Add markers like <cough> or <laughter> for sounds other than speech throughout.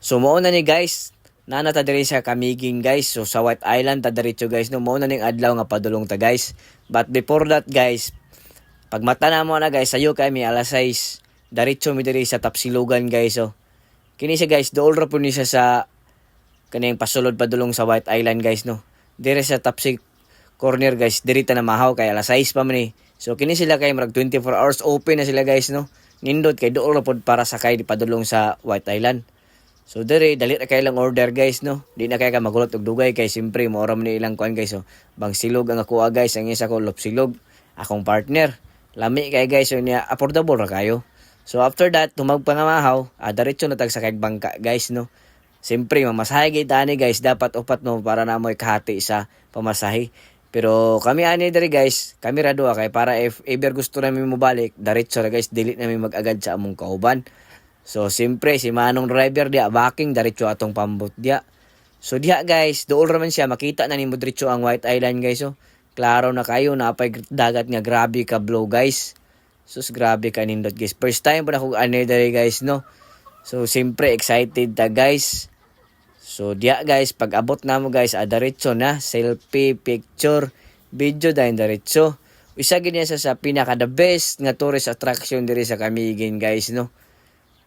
So mao ni guys, nana ta diri sa Kamiging guys. So sa White Island ta diretso guys no mao ning adlaw nga padulong ta guys. But before that guys, pag mata na mo na guys, sayo kay mi alas 6. Diretso mi diri sa Tapsilugan guys. So kini siya guys, dool ra ni siya sa kaning pasulod padulong sa White Island guys no. Dire sa Tapsi corner guys, diri ta na mahaw kay alas 6 pa man ni. So kini sila kay marag 24 hours open na sila guys no. Nindot kay dool ra pod para sakay di padulong sa White Island. So dere dali na kay lang order guys no. Di na kay ka magulot og dugay kay simpre mo ra man ni ilang kuan guys so. Bang silog ang ako ah, guys, ang isa ko lop silog. Akong partner. Lami kay guys so niya affordable ra kayo. So after that tumag pa nga mahaw, ah, diretso na tag sa kay bangka guys no. Siyempre, mamasahe kita ani guys, dapat upat no para na mo ikahati sa pamasahe. Pero kami ani diri guys, kami ra kay para if ever gusto namin mo balik, diretso ra guys, dili namin mag-agad sa among kauban. So siyempre si Manong driver dia backing diretso atong pambot dia. So diha guys, dool ra man siya makita na nimo diretso ang White Island guys oh. Klaro na kayo napay dagat nga grabe ka blow guys. Sus grabe ka nindot guys. First time pa na ako ani diri guys no. So siyempre excited ta guys. So diya guys, pag abot na mo guys, ah, diretso na, selfie, picture, video dahil diretso. Isa niya sa, sa pinaka the best nga tourist attraction diri sa Camiguin guys no.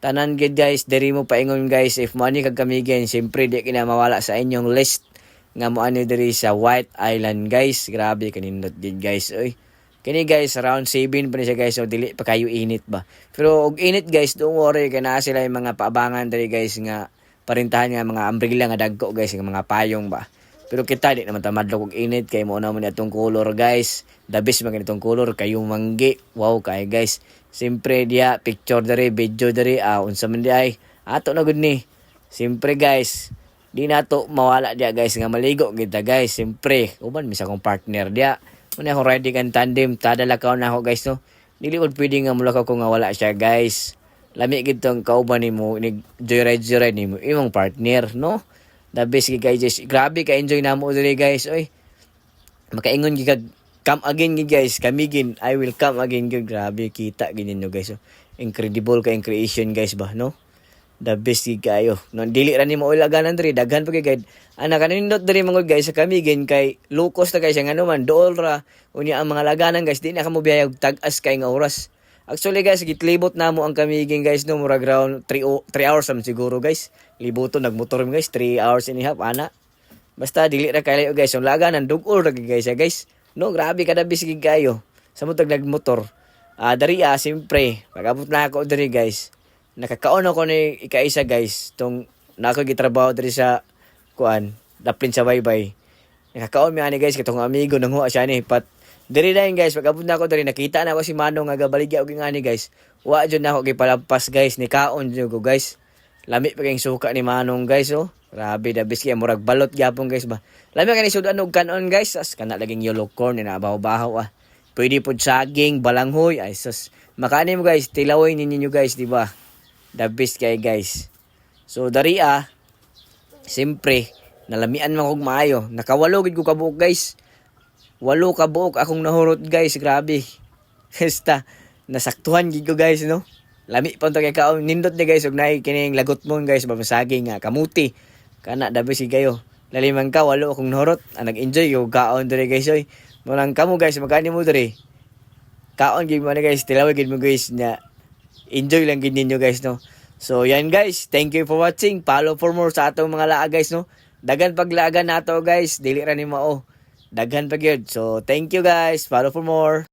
Tanan gid guys, diri mo paingon guys if mo ani kag Camiguin, siyempre di kina mawala sa inyong list nga mo ani diri sa White Island guys. Grabe kanindot gid guys oy. Kini guys, around 7 pa ni siya guys, so dili pa kayo init ba. Pero og init guys, don't worry, kay naa sila yung mga paabangan diri guys nga parintahan nga mga umbrella nga dagko guys, nga mga payong ba. Pero kita di naman tamadlok og init kay mo na man atong color guys. The best man itong color kayo manggi. Wow kay guys. Siyempre diya picture diri, video diri, ah unsa man di ay ato na gud ni. Siyempre guys, di na to mawala diya guys nga maligo kita guys. Siyempre, uban misa kong partner diya. Muna ako riding ang tandem, tadala ka na ako guys no. Dili ko pwede nga mula ko nga wala siya guys. Lami gid tong kauban nimo ni joyride joyride nimo imong partner no. The best guys. Grabe ka enjoy namo diri guys. Oy. Makaingon gid come again gid guys. Kami gid I will come again gid. Grabe kita gid ninyo guys. So, incredible ka in creation guys ba no. The best gid kayo. No dili ra nimo ulaganan diri daghan pa guide. Ana kanindot diri mangod guys sa kami gid kay lukos na guys ang ano man dool ra unya ang mga laganan guys di na kamo biyayag tag-as kay nga oras. Actually guys, gitlibot na mo ang kamiging guys no murag around 3 3 hours naman siguro guys. Libuto nagmotor guys 3 hours and a half ana. Basta dili ra kayo guys, yung laganan dugol ra guys ya guys. No, grabe kada bisig kayo. Sa mo tag nagmotor. Ah, dari ah, simpre. Pag-abot na ako diri guys. Nakakaon ako ni ikaisa guys, tong nako gitrabaho diri sa kuan, daplin sa baybay. Nakakaon mi ani guys katong amigo nang huwa siya ni pat Diri na yun guys, pag abot na ako diri nakita na ako si Manong nga gabaligya og ngani guys. Wa jud na ako gipalampas guys ni kaon jud ko guys. Lami pa kayong suka ni Manong guys oh. Grabe da biski murag balot gyapon guys ba. Lami ka ni sudan og kanon guys, as kana laging yellow corn ni nabaw-bahaw ah. Pwede pod saging, balanghoy, ay sus. Makaani mo guys, tilaway ninyo guys, di ba? Best kay guys. So dari ah, Siyempre, nalamian man kog maayo. Nakawalo gid ko kabuok guys. Walo ka buok akong nahurot guys, grabe. <laughs> Basta nasaktuhan gid ko guys no. Lami pa to kay kaon nindot ni guys ug naay kining lagot mo guys babasagi nga kamuti. Kana dabi si kayo. Laliman ka walo akong nahurot. Ah, nag-enjoy yo kaon diri guys oy. Mulang kamo guys magani mo diri. Kaon gid mo na guys, tilaway gid mo guys nya. Enjoy lang gid ninyo guys no. So yan guys, thank you for watching. Follow for more sa atong mga laa guys no. Dagan paglagan nato guys, dili ra ni mao. Daghan pa gyud. So thank you guys. Follow for more.